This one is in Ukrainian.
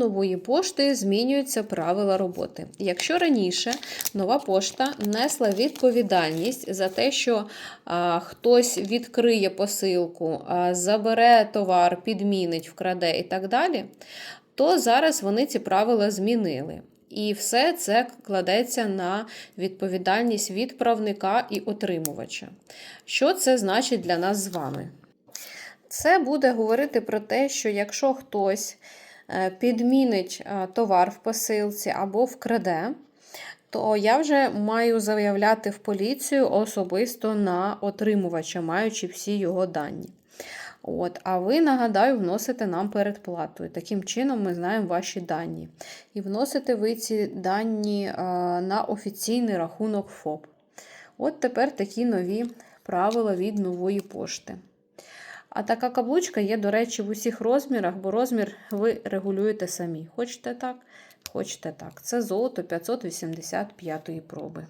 Нової пошти змінюються правила роботи. Якщо раніше нова пошта несла відповідальність за те, що а, хтось відкриє посилку, а, забере товар, підмінить, вкраде і так далі, то зараз вони ці правила змінили. І все це кладеться на відповідальність відправника і отримувача. Що це значить для нас з вами? Це буде говорити про те, що якщо хтось підмінить е, товар в посилці або вкраде, то я вже маю заявляти в поліцію особисто на отримувача, маючи всі його дані. От, а ви, нагадаю, вносите нам передплату. І таким чином ми знаємо ваші дані. І вносите ви ці дані е, на офіційний рахунок ФОП. От тепер такі нові правила від нової пошти. А така каблучка є, до речі, в усіх розмірах, бо розмір ви регулюєте самі. Хочете так, хочете так. Це золото 585 проби.